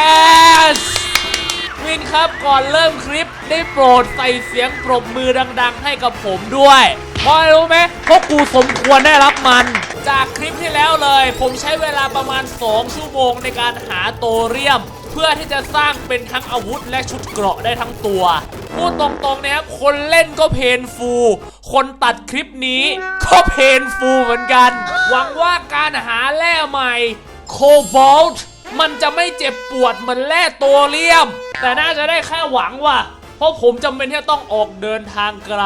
yes วินครับก่อนเริ่มคลิปได้โปรดใส่เสียงปรบมือดัง ๆ ให้กับผมด้วย เพราะอะไรรู้ไหมเพราะกูสมควรได้รับมัน จากคลิปที่แล้วเลย ผมใช้เวลาประมาณ 2 ชั่วโมงในการหาโตเรียม เพื่อที่จะสร้างเป็นทั้งอาวุธและชุดเกราะได้ทั้งตัว พูดตรงๆนะครับคนเล่นก็เพนฟู คนตัดคลิปนี้ก็เพนฟูเหมือนกัน หวังว่าการหาแร่ใหม่โคบอลต์ มันจะไม่เจ็บปวดเหมือนแร่โตเรียม แต่น่าจะได้แค่หวังว่ะเพราะผมจำเป็นที่จะต้องออกเดินทางไกล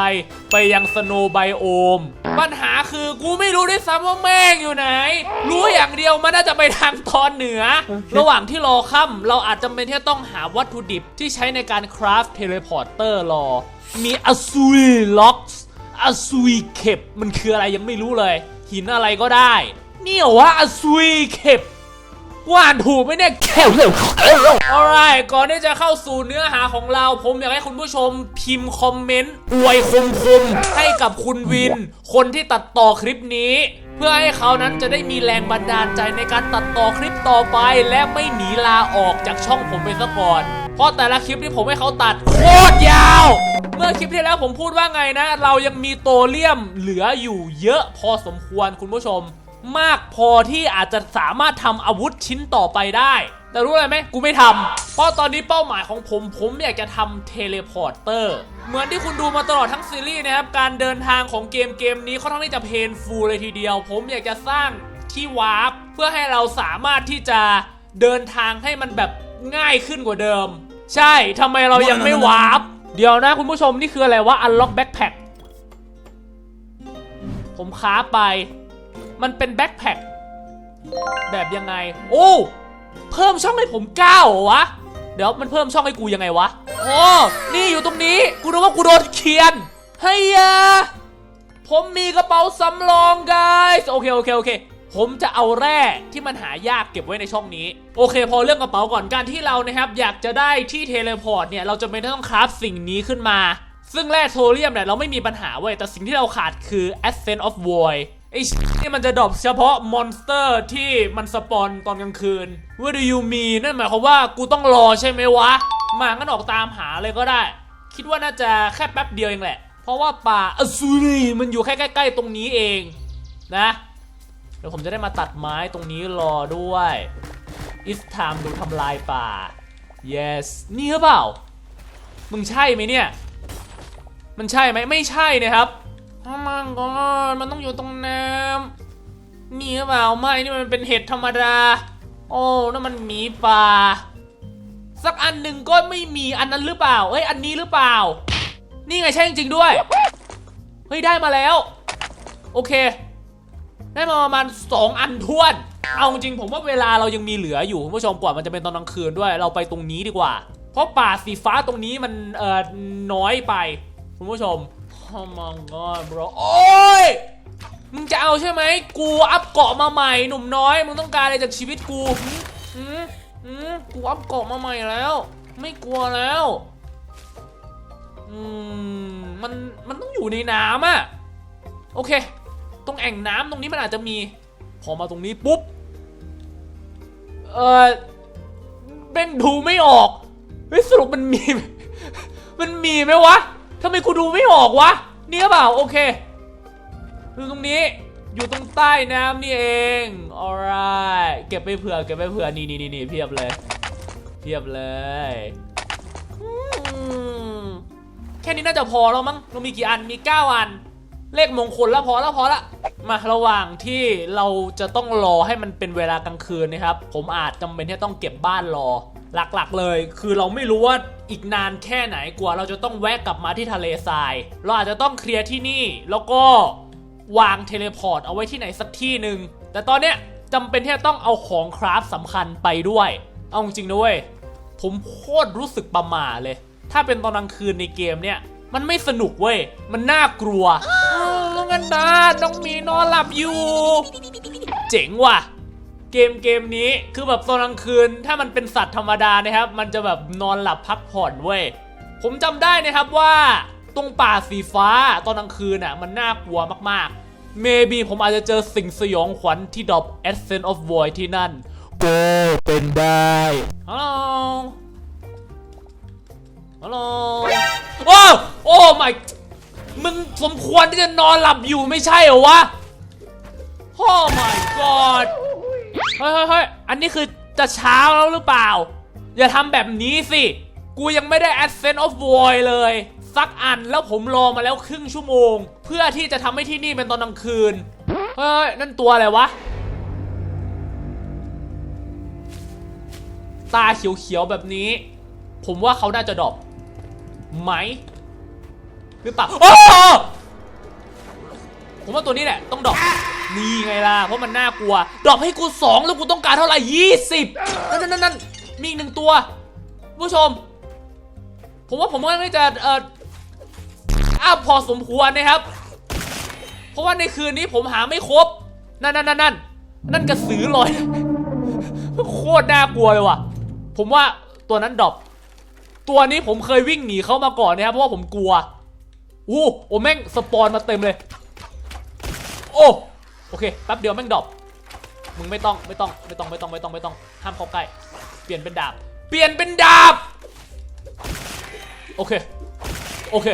ไปยังสโนไบโอม ปัญหาคือกูไม่รู้ด้วยซ้ำว่าแม่งอยู่ไหน รู้อย่างเดียวมันน่าจะไปทางตอนเหนือ ระหว่างที่รอค่ำเราอาจจำเป็นที่จะต้องหาวัตถุดิบที่ใช้ในการคราฟเทเลพอร์เตอร์รอ มีอ s ซุยล็อกส์อ s ซุยเข็บมันคืออะไรยังไม่รู้เลย หินอะไรก็ได้ นี่เหรอวะอ s ซุยเข็บ ว่าอ่านถูกไหมเนี่ยแค่เร็ว alright ก่อนที่จะเข้าสู่เนื้อหาของเรา ผมอยากให้คุณผู้ชมพิมพ์คอมเมนต์อวยคมคมๆให้กับคุณวิน คนที่ตัดต่อคลิปนี้ เพื่อให้เขานั้นจะได้มีแรงบันดาลใจในการตัดต่อคลิปต่อไป และไม่หนีลาออกจากช่องผมไปซะก่อน เพราะแต่ละคลิปที่ผมให้เขาตัดโคตรยาว เมื่อคลิปที่แล้วผมพูดว่าไงนะ เรายังมีโตเลียมเหลืออยู่เยอะพอสมควรคุณผู้ชม มากพอที่อาจจะสามารถทำอาวุธชิ้นต่อไปได้ แต่รู้อะไรไหมกูไม่ทำเพราะตอนนี้เป้าหมายของผมผมอยากจะทำเทเลพอร์เตอร์ เหมือนที่คุณดูมาตลอดทั้งซีรีส์นะครับ การเดินทางของเกมเกมนี้ค่อนข้างที่จะเพนฟูลเลยทีเดียว ผมอยากจะสร้างที่วาร์ปเพื่อให้เราสามารถที่จะเดินทางให้มันแบบง่ายขึ้นกว่าเดิม ใช่ทำไมเรายังไม่วาร์ปเดี๋ยวนะคุณผู้ชมนี่คืออะไรวะ unlock backpack ผมค้าไป มันเป็นแบ็คแพ็คแบบยังไง โอ้ เพิ่มช่องให้ผมก้าวเหรอวะ เดี๋ยวมันเพิ่มช่องให้กูยังไงวะ โอ้ นี่อยู่ตรงนี้ กูรู้ว่ากูโดนเคียนเฮียผมมีกระเป๋าสำรอง guys โอเค โอเค โอเค ผมจะเอาแร่ที่มันหายากเก็บไว้ในช่องนี้ โอเค พอเรื่องกระเป๋าก่อนการที่เรานะครับ อยากจะได้ที่เทเลพอร์ตเนี่ย เราจะไม่ต้องคราฟสิ่งนี้ขึ้นมา ซึ่งแร่โทเรียมเนี่ยเราไม่มีปัญหาเว้ยแต่สิ่งที่เราขาดคือ Ascent of Void ไอ้นี่มันจะดรอปเฉพาะมอนสเตอร์ที่มันสปอนตอนกลางคืน What do you mean นั่นหมายความว่ากูต้องรอใช่ไหมวะ มางั้นออกตามหาเลยก็ได้ คิดว่าน่าจะแค่แป๊บเดียวเองแหละ เพราะว่าป่าอสูรีมันอยู่แค่ใกล้ ๆ ตรงนี้เองนะ เดี๋ยวผมจะได้มาตัดไม้ตรงนี้รอด้วย It's time ดูทำลายป่า yes นี่หรือเปล่า มึงใช่ไหมเนี่ย มันใช่ไหมไม่ใช่นะครับ อ๋อมังกรมันต้องอยู่ตรงน้ำนี่หรือเปล่าไม่นี่มันเป็นเห็ดธรรมดา โอ้นั่นมันหมีป่า สักอันหนึ่งก็ไม่มีอันนั้นหรือเปล่าเอ้ยอันนี้หรือเปล่า นี่ไงใช่จริงๆด้วย เฮ้ยได้มาแล้ว โอเค ได้มาประมาณ2อันท้วน เอาจริงผมว่าเวลาเรายังมีเหลืออยู่คุณผู้ชมกว่ามันจะเป็นตอนกลางคืนด้วย เราไปตรงนี้ดีกว่า เพราะป่าสีฟ้าตรงนี้มันเอ่อน้อยไปคุณผู้ชม Oh my god bro โอ้ย มึงจะเอาใช่ไหม กูอัพเกาะมาใหม่หนุ่มน้อย มึงต้องการอะไรจากชีวิตกูหืมหืมกูอัพเกาะมาใหม่แล้ว ไม่กลัวแล้ว อืม มัน มันต้องอยู่ในน้ำอะโอเค ตรงแอ่งน้ำตรงนี้มันอาจจะมี พอมาตรงนี้ปุ๊บ เออเบ่งดูไม่ออก เฮ้ยสรุปมันมี มันมีไหมวะ ทำไมกูดูไม่ออกวะนี่หรือเปล่าโอเคคือตรงนี้อยู่ตรงใต้น้ำนี่เอง alright เก็บไปเผื่อเก็บไปเผื่อนี่นี่นี่เพียบเลยเพียบเลยแค่นี้น่าจะพอแล้วมั้งเรามีกี่อันมี 9 อัน เลขมงคลแล้วพอแล้วพอละมาระหว่างที่เราจะต้องรอให้มันเป็นเวลากลางคืนนะครับ ผมอาจจำเป็นที่ต้องเก็บบ้านรอ หลักๆเลย คือเราไม่รู้ว่าอีกนานแค่ไหนกว่าเราจะต้องแวะกลับมาที่ทะเลทราย เราอาจจะต้องเคลียร์ที่นี่ แล้วก็วางเทเลพอร์ตเอาไว้ที่ไหนสักที่หนึ่งแต่ตอนเนี้ยจำเป็นที่จะต้องเอาของคราฟสำคัญไปด้วย เอาจริงนะเว้ยผมโคตรรู้สึกประหม่าเลย ถ้าเป็นตอนกลางคืนในเกมเนี่ย มันไม่สนุกเว้ย มันน่ากลัวแล้วงั้นนะน้องมีนอนหลับอยู่ เจ๋งว่ะ เกมเกมนี้คือแบบตอนกลางคืน ถ้ามันเป็นสัตว์ธรรมดานะครับ มันจะแบบนอนหลับพักผ่อนเว้ยผมจำได้นะครับว่าตรงป่าสีฟ้าตอนกลางคืนอะมันน่ากลัวมากๆ maybe ผมอาจจะเจอสิ่งสยองขวัญที่ดรอป Essence of Void ที่นั่นก็เป็นได้ฮัลโหลฮัลโหลโอ้โอ้ my มึงสมควรที่จะนอนหลับอยู่ไม่ใช่เหรอวะโอ้ my god เฮ้ยเฮ้ยเฮ้ยอันนี้คือจะเช้าแล้วหรือเปล่า อย่าทำแบบนี้สิ กูยังไม่ได้ Ascent of Void เลย สักอันแล้วผมรอมาแล้วครึ่งชั่วโมง เพื่อที่จะทำให้ที่นี่เป็นตอนกลางคืน เฮ้ย นั่นตัวอะไรวะ ตาเขียวๆแบบนี้ ผมว่าเขาน่าจะดรอปไหม หรือเปล่า โอ้ ผมว่าตัวนี้แหละ ต้องดรอป นี่ไงล่ะ เพราะมันน่ากลัว ดรอปให้กูสองแล้วกูต้องการเท่าไหร่ยี่สิบนั่นนั่นนั่นมีอีกหนึ่งตัว ผู้ชม ผมว่าผมก็น่าจะเอ่ออัพพอสมควรนะครับ เพราะว่าในคืนนี้ผมหาไม่ครบ นั่นนั่นนั่นนั่นนั่นกระสือลอย โคตรน่ากลัวเลยว่ะ ผมว่าตัวนั้นดรอปตัวนี้ผมเคยวิ่งหนีเขามาก่อนนะครับเพราะว่าผมกลัวอู้โอแม่งสปอนมาเต็มเลย โอ้ อเคแป๊บเดียวแม่งดรอปมึงไม่ต้องไม่ต้องไม่ต้องไม่ต้องไม่ต้องไม่ต้องห้ามเข้าใกล้ เปลี่ยนเป็นดาบ เปลี่ยนเป็นดาบ โอเค โอเค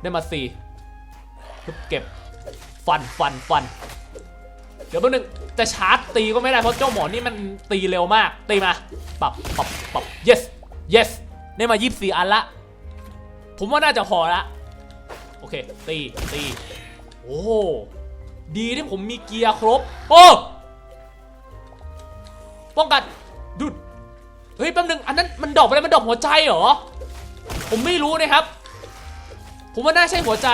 ได้มาสี่ปึ๊บเก็บฟันฟันฟัน เดี๋ยวแป๊บนึงจะชาร์จตีก็ไม่ได้เพราะเจ้าหมอนี่มันตีเร็วมาก ตีมาปรับปรับปรับ yes yes ได้มา24อันละ ผมว่าน่าจะพอละ โอเค ตีตี โอ้ ดีที่ผมมีเกียร์ครบ โอ้ป้องกันดุดเฮ้ยแป๊บนึงอันนั้นมันดอกอะไรมันดอกหัวใจเหรอ ผมไม่รู้นะครับ ผมว่าน่าใช่หัวใจ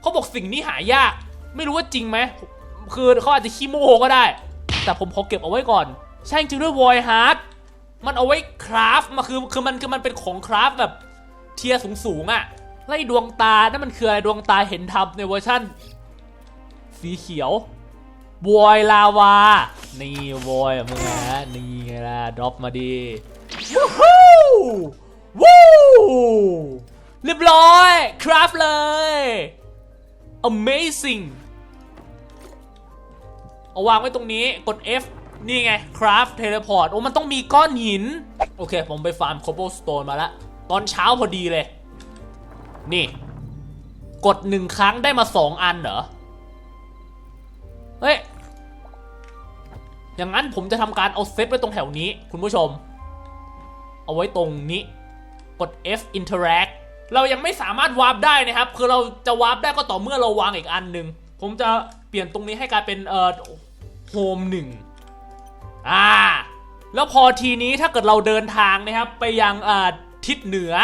เขาบอกสิ่งนี้หายาก ไม่รู้ว่าจริงไหมคือเขาอาจจะขี้โม้ก็ได้ แต่ผมขอเก็บเอาไว้ก่อน ใช่จริงด้วยวอยฮาร์ดมันเอาไว้คราฟมาคือคือมันคือมันเป็นของคราฟแบบเทียร์สูงๆอะ่ะไล่ดวงตานั่นมันคืออะไรดวงตาเห็นทำในเวอร์ชั่น สีเขียววอยลาวา นี่วอยมึงนะ นี่ไงล่ะดรอปมาดีวู้ฮู้วู้เรียบร้อย คราฟเลย amazing เอาวางไว้ตรงนี้ กด F นี่ไง craft teleport โอ้ มันต้องมีก้อนหิน โอเค ผมไปฟาร์ม cobblestone มาแล้ว ตอนเช้าพอดีเลย นี่ กดหนึ่งครั้งได้มาสองอันเหรอ เฮ้ย อย่างนั้นผมจะทำการเอาเซตไว้ตรงแถวนี้ คุณผู้ชม เอาไว้ตรงนี้ กด F interact เรายังไม่สามารถวาร์ปได้นะครับ คือเราจะวาร์ปได้ก็ต่อเมื่อเราวางอีกอันหนึ่ง ผมจะเปลี่ยนตรงนี้ให้กลายเป็นเอ่อโฮมหนึ่งอ่า แล้วพอทีนี้ถ้าเกิดเราเดินทางนะครับ ไปยังเอ่อทิศเหนือ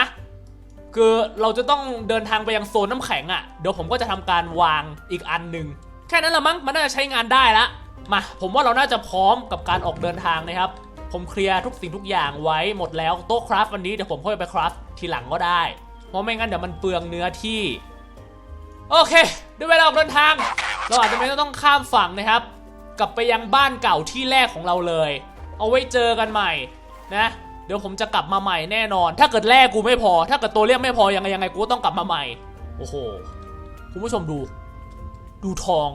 คือเราจะต้องเดินทางไปยังโซนน้ำแข็งอะ่ะ เดี๋ยวผมก็จะทำการวางอีกอันหนึ่ง ค่นั้นละมั้งมันน่าจะใช้งานได้ละมาผมว่าเราน่าจะพร้อมกับการออกเดินทางนะครับ ผมเคลียร์ทุกสิ่งทุกอย่างไว้หมดแล้วโต๊ะคราฟวันนี้เดี๋ยวผมค่อยไปคราฟทีหลังก็ได้เพราะไม่งั้นเดี๋ยวมันเปลืองเนื้อที่ โอเคด้วยเวลาออกเดินทาง เราอาจจะไม่ต้องข้ามฝั่งนะครับ กลับไปยังบ้านเก่าที่แรกของเราเลย เอาไว้เจอกันใหม่นะเดี๋ยวผมจะกลับมาใหม่แน่นอน ถ้าเกิดแรกกูไม่พอ ถ้าเกิดตัวเรียกไม่พอยังไงยังไงกูต้องกลับมาใหม่ โอ้โห คุณผู้ชมดู ดูทอง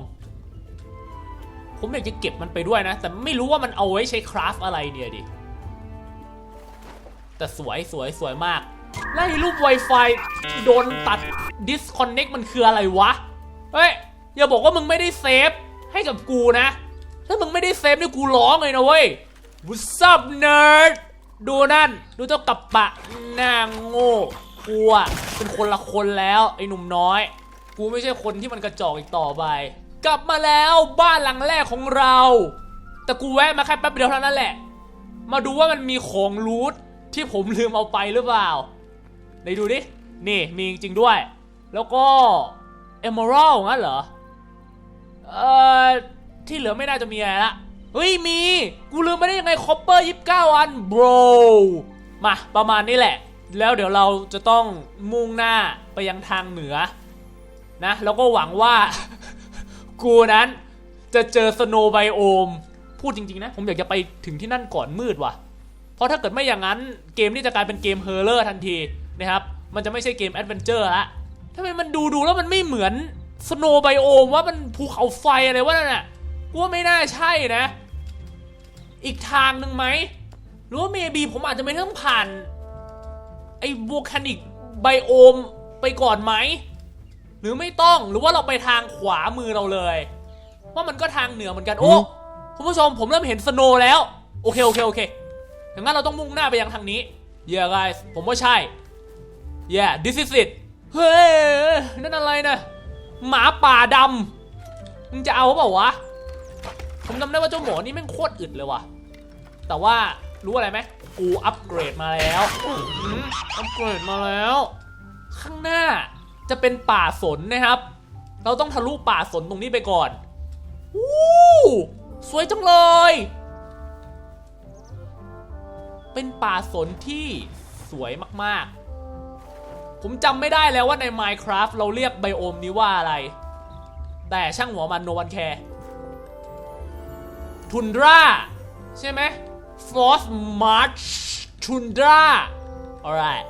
ผมอยากจะเก็บมันไปด้วยนะ แต่ไม่รู้ว่ามันเอาไว้ใช้คราฟอะไรเนี่ยดิ แต่สวยสวยสวยมาก ไล่รูป Wi-Fi โดนตัด disconnect มันคืออะไรวะ เฮ้ย อย่าบอกว่ามึงไม่ได้เซฟ ให้กับกูนะ ถ้ามึงไม่ได้เซฟนี่กูร้องเลยนะเว้ย What's up nerd ดูนั่น ดูเจ้ากับปะหน้าโง่กูอะเป็นคนละคนแล้ว ไอ้หนุ่มน้อย กูไม่ใช่คนที่มันกระจอกอีกต่อไป กลับมาแล้วบ้านหลังแรกของเรา แต่กูแวะมาแค่แป๊บเดียวเท่านั้นแหละ มาดูว่ามันมีของรูทที่ผมลืมเอาไปหรือเปล่าไหนดูดิ นี่มีจริงด้วย แล้วก็ Emerald งั้นเหรอ เอ่อ ที่เหลือไม่น่าจะมีอะไรละ เฮ้ยมี กูลืมไปได้ยังไงคอปเปอร์ยี่สิบเก้าอัน bro มาประมาณนี้แหละ แล้วเดี๋ยวเราจะต้องมุ่งหน้าไปยังทางเหนือ นะแล้วก็หวังว่า กูนั้นจะเจอสโนไบโอม พูดจริง ๆ นะ ผมอยากจะไปถึงที่นั่นก่อนมืดว่ะ เพราะถ้าเกิดไม่อย่างนั้นเกมนี้จะกลายเป็นเกมเฮอร์เลอร์ทันทีนะครับ มันจะไม่ใช่เกมแอดเวนเจอร์ละทำไมมันดูดูแล้วมันไม่เหมือนสโนไบโอมว่ามันภูเขาไฟอะไรวะนั่นน่ะกูว่าไม่น่าใช่นะ อีกทางหนึ่งไหมหรือว่าเมบีผมอาจจะไม่ต้องผ่าน ไอ้ว l คานิกไบโอมไปก่อนไหม หรือไม่ต้องหรือว่าเราไปทางขวามือเราเลยว่ามันก็ทางเหนือเหมือนกันโอ้คุณผู้ชมผมเริ่มเห็นสโนว์แล้ว โอเคโอเคโอเคอย่างนั้นเราต้องมุ่งหน้าไปยังทางนี้ yeah guys ผมว่าใช่ yeah this is it เฮ้ยนั่นอะไรนะหมาป่าดำมึงจะเอาเปล่าวะผมจำได้ว่าเจ้าหมอนี่แม่งโคตรอึดเลยว่ะ แต่ว่ารู้อะไรไหมกูอัปเกรดมาแล้วอัปเกรดมาแล้ว ข้างหน้า จะเป็นป่าสนนะครับ เราต้องทะลุป่าสนตรงนี้ไปก่อนอู้สวยจังเลย เป็นป่าสนที่สวยมากๆ ผมจำไม่ได้แล้วว่าใน Minecraft เราเรียกไบโอมนี้ว่าอะไร แต่ช่างหัวมันโนวันแคร์ทุนดราใช่ไหม Frost March Tundra alright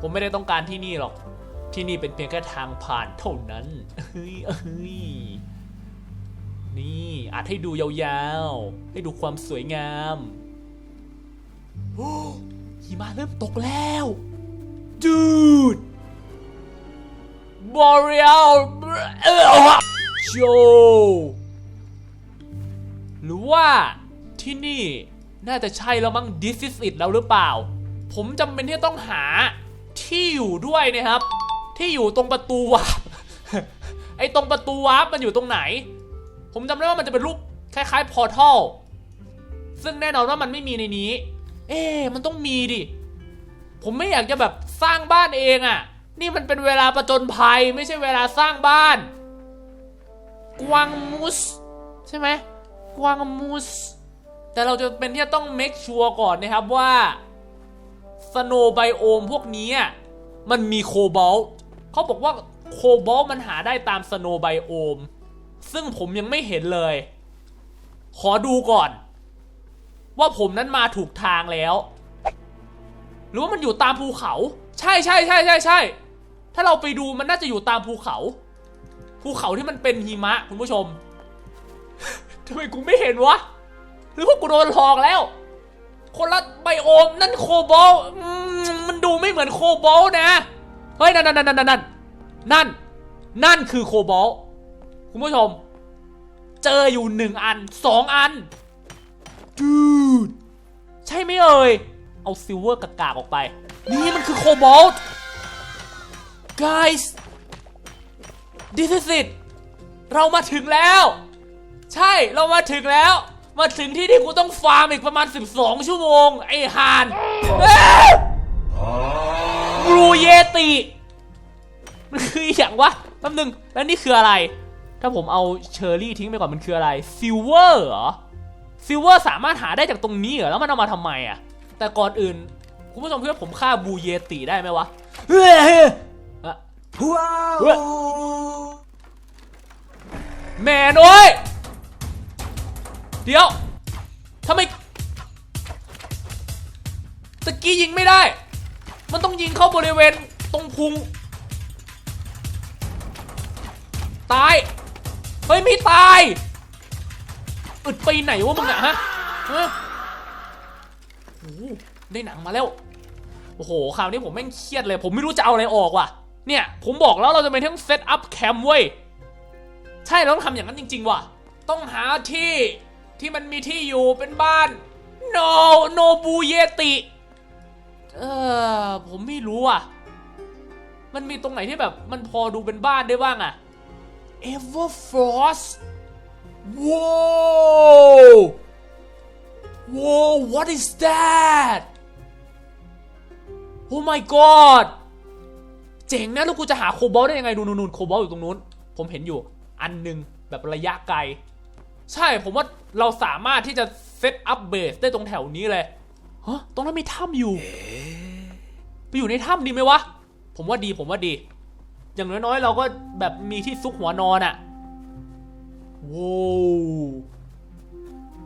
ผมไม่ได้ต้องการที่นี่หรอก ที่นี่เป็นเพียงแค่ทางผ่านเท่านั้นเฮ้ยเฮ้ยนี่อาจให้ดูยาวๆ ให้ดูความสวยงามโอ้หิมะเริ่มตกแล้ว dude boreal เออโจหรือว่าที่นี่น่าจะใช่แล้วมั้ง this is it แล้วหรือเปล่า ผมจำเป็นที่ต้องหาที่อยู่ด้วยนะครับ ที่อยู่ตรงประตูวาร์ปไอ้ตรงประตูวาร์ปมันอยู่ตรงไหน ผมจำได้ว่ามันจะเป็นรูปคล้ายๆพอร์ทัลซึ่งแน่นอนว่ามันไม่มีในนี้ เอ๊มันต้องมีดิ ผมไม่อยากจะแบบสร้างบ้านเองอะ่ะ นี่มันเป็นเวลาประจนภัยไม่ใช่เวลาสร้างบ้าน กวางมูส ใช่ไหมกวางมูส แต่เราจะเป็นที่จะต้อง make sure ก่อนนะครับว่าสโนไบโอมพวกนี้อะมันมีโคบอลต์ เขาบอกว่าโคบอลมันหาได้ตามสโนไบโอม ซึ่งผมยังไม่เห็นเลย ขอดูก่อน ว่าผมนั้นมาถูกทางแล้ว หรือว่ามันอยู่ตามภูเขา ใช่ใช่ใช่ใช่ใช่ถ้าเราไปดูมันน่าจะอยู่ตามภูเขา ภูเขาที่มันเป็นหิมะคุณผู้ชมทำไมกูไม่เห็นวะ หรือพว่ากูโดนหลอกแล้ว คนละไบโอมนั่นโคบอลมันดูไม่เหมือนโคบอลนะ เฮ้ยนั่นนั่นนั่นนั่นนั่นนั่นนั่นคือโคบอลคุณผู้ชม เจออยู่หนึ่งอันสองอัน dude ใช่ไหมเอ่ยเอาซิลเวอร์กากๆออกไป นี่มันคือโคบอล guys this is it เรามาถึงแล้ว ใช่เรามาถึงแล้ว มาถึงที่ที่กูต้องฟาร์มอีกประมาณ 12 ชั่วโมง ไอ้ห่าน บูเยติมันคืออย่างวะแป๊บนึงแล้วนี่คืออะไร ถ้าผมเอาเชอร์รี่ทิ้งไปก่อนมันคืออะไรซิลเวอร์เหรอซิลเวอร์สามารถหาได้จากตรงนี้เหรอแล้วมันเอามาทำไมอะ แต่ก่อนอื่น คุณผู้ชมคิดว่าผมฆ่าบูเยติได้ไหมวะเฮ้ยว้าวแมนโอ้ยเดี๋ยวทำไมตะกี้ยิงไม่ได้ มันต้องยิงเข้าบริเวณตรงพุง ตาย เฮ้ย ไม่ตาย อึดไปไหนวะมึงอะฮะฮะโอ้โหได้หนังมาแล้ว โอ้โห คราวนี้ผมแม่งเครียดเลย ผมไม่รู้จะเอาอะไรออกว่ะ เนี่ย ผมบอกแล้วเราจะเป็นทั้งเซตอัพแคมเว้ย ใช่เราต้องทำอย่างนั้นจริง ๆ ว่ะ ต้องหาที่ที่มันมีที่อยู่เป็นบ้าน no no บูเยติ เออผมไม่รู้อะ มันมีตรงไหนที่แบบมันพอดูเป็นบ้านได้บ้างอะ Everfrost Whoa Whoa what is that Oh my god เจ๋งนะแล้วกูจะหาโคบอลได้ยังไงดูนู่นโคบอลอยู่ตรงนู้น ผมเห็นอยู่ อันหนึ่งแบบระยะไกล ใช่ผมว่าเราสามารถที่จะเซตอัพเบสได้ตรงแถวนี้เลย ฮะตรงนั้นมีถ้ำอยู่ ไปอยู่ในถ้ำดีไหมวะ ผมว่าดีผมว่าดี อย่างน้อยๆ เราก็แบบมีที่ซุกหัวนอนอะโว้ว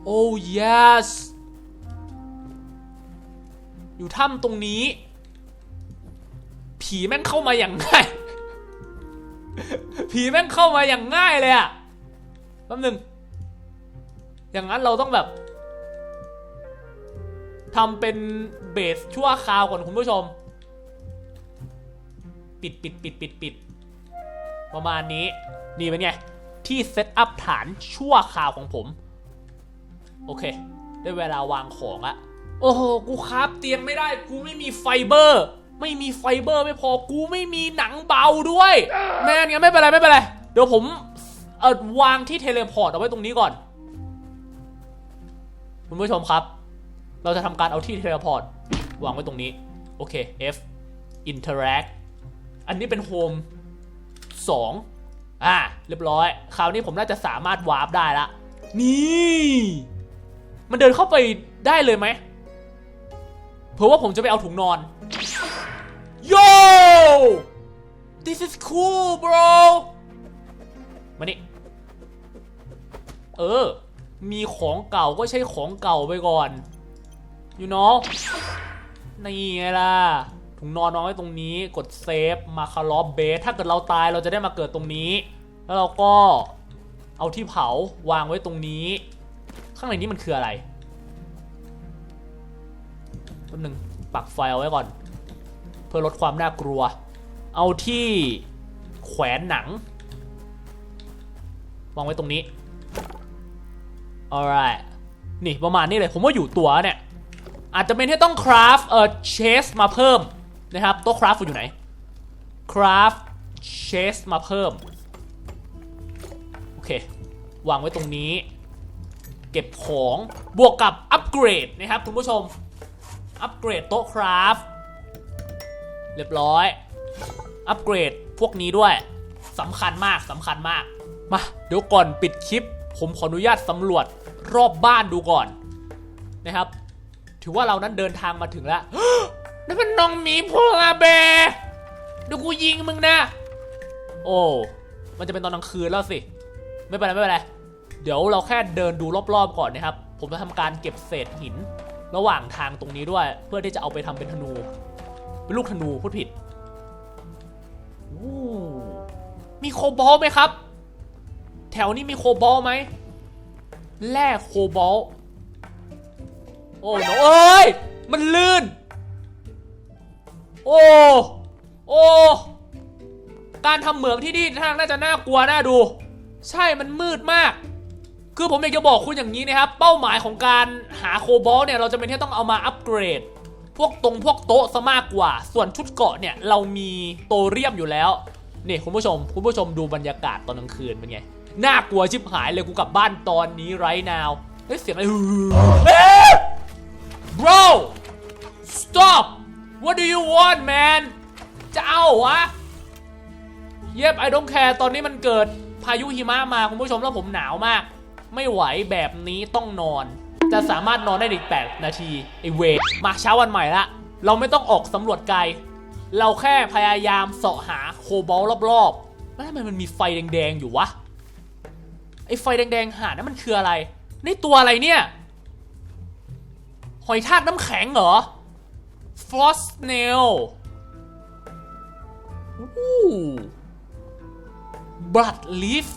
โอ้ yes อยู่ถ้ำตรงนี้ ผีแม่งเข้ามาอย่างง่าย ผีแม่งเข้ามาอย่างง่ายเลยอะแป๊บนึง อย่างนั้นเราต้องแบบ ทำเป็นเบสชั่วคราวก่อนคุณผู้ชม ปิดปิดปิดปิดปิดประมาณนี้ นี่เป็นไง ที่เซตอัพฐานชั่วคราวของผม โอเค ได้เวลาวางของอะโอ้โห กูคาฟเตียงไม่ได้ กูไม่มีไฟเบอร์ ไม่มีไฟเบอร์ไม่พอ กูไม่มีหนังเบาด้วย แม่งั้นไม่เป็นไรไม่เป็นไร เดี๋ยวผมเออวางที่เทเลพอร์ตเอาไว้ตรงนี้ก่อน คุณผู้ชมครับ เราจะทำการเอาที่เทเลพอร์ตวางไว้ตรงนี้ โอเค F interact อันนี้เป็นโฮม2อ่า เรียบร้อย คราวนี้ผมน่าจะสามารถวาร์ปได้ละ นี่ มันเดินเข้าไปได้เลยไหมเผื่อว่าผมจะไปเอาถุงนอน โย this is cool bro มานี่ เออ มีของเก่าก็ใช้ของเก่าไปก่อน you know นี่ไงล่ะ ถุงนอนวางไว้ตรงนี้ กดเซฟ มาคาร์ลอฟเบส ถ้าเกิดเราตายเราจะได้มาเกิดตรงนี้ แล้วเราก็เอาที่เผาวางไว้ตรงนี้ ข้างในนี้มันคืออะไรแป๊บนึงปักไฟเอาไว้ก่อน เพื่อลดความน่ากลัว เอาที่แขวนหนัง วางไว้ตรงนี้ alright นี่ประมาณนี้เลย ผมว่าอยู่ตัวเนี่ย อาจจะเป็นที่ต้องคราฟเอ่อเชสมาเพิ่มนะครับโต๊ะคราฟอยู่ไหนคราฟเชสมาเพิ่ม โอเค วางไว้ตรงนี้ เก็บของบวกกับอัปเกรดนะครับคุณผู้ชม อัปเกรดโต๊ะคราฟเรียบร้อย อัปเกรดพวกนี้ด้วยสำคัญมากสำคัญมาก มา เดี๋ยวก่อนปิดคลิป ผมขออนุญาตสำรวจรอบบ้านดูก่อนนะครับ ถือว่าเรานั้นเดินทางมาถึงแล้วนั่นมันน้องหมีโพลาร์แบร์เดี๋ยวกูยิงมึงนะ โอ้มันจะเป็นตอนกลางคืนแล้วสิ ไม่เป็นไรไม่เป็นไร เดี๋ยวเราแค่เดินดูรอบๆก่อนนะครับ ผมจะทำการเก็บเศษหิน ระหว่างทางตรงนี้ด้วย เพื่อที่จะเอาไปทำเป็นธนู เป็นลูกธนูพูดผิดมีโคบอลไหมครับ แถวนี้มีโคบอลไหมแร่โคบอล โอ้โนเอ้ย มันลื่น โอ้ โอ้ การทำเหมืองที่นี่ทางน่าจะน่ากลัวน่าดู ใช่ มันมืดมาก คือผมอยากจะบอกคุณอย่างนี้นะครับ เป้าหมายของการหาโคบอลเนี่ย เราจะเป็นที่ต้องเอามาอัปเกรด พวกตรงพวกโต๊ะซะมากกว่า ส่วนชุดเกาะเนี่ย เรามีโตเรียมอยู่แล้ว นี่คุณผู้ชม คุณผู้ชมดูบรรยากาศตอนกลางคืนเป็นไง น่ากลัวชิบหายเลยกูกลับบ้านตอนนี้ไรนาวเฮ้ยเสียงอะไรเฮ้ย bro stop what do you want man จะเอาวะเย็บ I don't care ตอนนี้มันเกิดพายุหิมะมาคุณผู้ชมแล้วผมหนาวมาก ไม่ไหวแบบนี้ต้องนอน จะสามารถนอนได้อีก 8 นาที ไอเวมาเช้าวันใหม่ละ เราไม่ต้องออกสำรวจไกล เราแค่พยายามเสาะหาโคบอลรอบๆแล้วทำไมมันมีไฟแดงๆอยู่วะ ไอไฟแดงๆหานั่นมันคืออะไร นี่ตัวอะไรเนี่ย หอยทากน้ำแข็งเหรอฟลอสเนลบัตลีฟ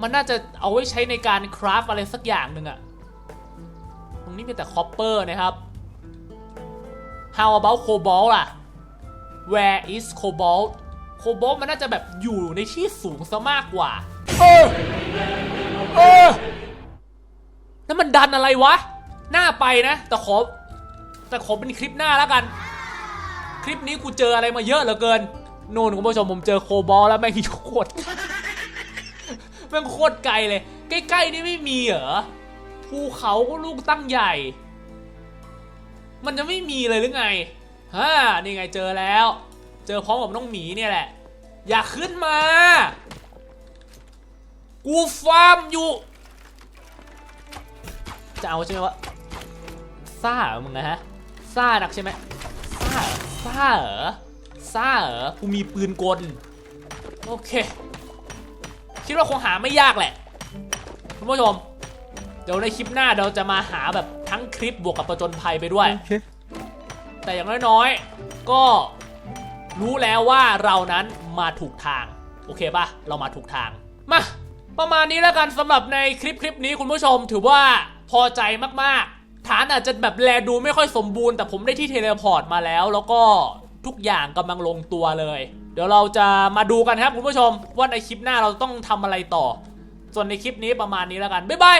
มันน่าจะเอาไว้ใช้ในการคราฟอะไรสักอย่างหนึ่งอะตรงนี้มีแต่คอปเปอร์นะครับ How about cobalt ล่ะ Where is cobalt cobalt มันน่าจะแบบอยู่ในที่สูงซะมากกว่า เออ เออ นั่นมันดันอะไรวะ หน้าไปนะ แต่ขอแต่ขอเป็นคลิปหน้าแล้วกัน คลิปนี้กูเจออะไรมาเยอะเหลือเกินโน่นคุณผู้ชมผมเจอโคบอลแล้วแม่งโคตรแม่งโคตรไกลเลย ใกล้ ๆ นี่ไม่มีเหรอภูเขาก็ลูกตั้งใหญ่ มันจะไม่มีเลยหรือไงฮ่านี่ไงเจอแล้ว เจอพร้อมกับน้องหมีเนี่ยแหละ อย่าขึ้นมา กูฟาร์มอยู่จะเอาใช่ไหมวะ ซ่าเหรอมึงนะฮะซ่านักใช่ไหมซ่าเหรอซ่าเหรอซ่าเหรอกูมีปืนกลโอเค คิดว่าคงหาไม่ยากแหละคุณผู้ชมเดี๋ยวในคลิปหน้าเราจะมาหาแบบทั้งคลิปบวกกับประจนภัยไปด้วย Okay. แต่อย่างน้อยๆ ก็รู้แล้วว่าเรานั้นมาถูกทาง โอเคปะเรามาถูกทาง มา ประมาณนี้แล้วกันสำหรับในคลิปคลิปนี้คุณผู้ชมถือว่าพอใจมาก ฐานอาจจะแบบแลดูไม่ค่อยสมบูรณ์แต่ผมได้ที่เทเลพอร์ตมาแล้ว แล้วก็ทุกอย่างกำลังลงตัวเลย เดี๋ยวเราจะมาดูกันครับคุณผู้ชม ว่าในคลิปหน้าเราต้องทำอะไรต่อ ส่วนในคลิปนี้ประมาณนี้แล้วกัน บ๊ายบาย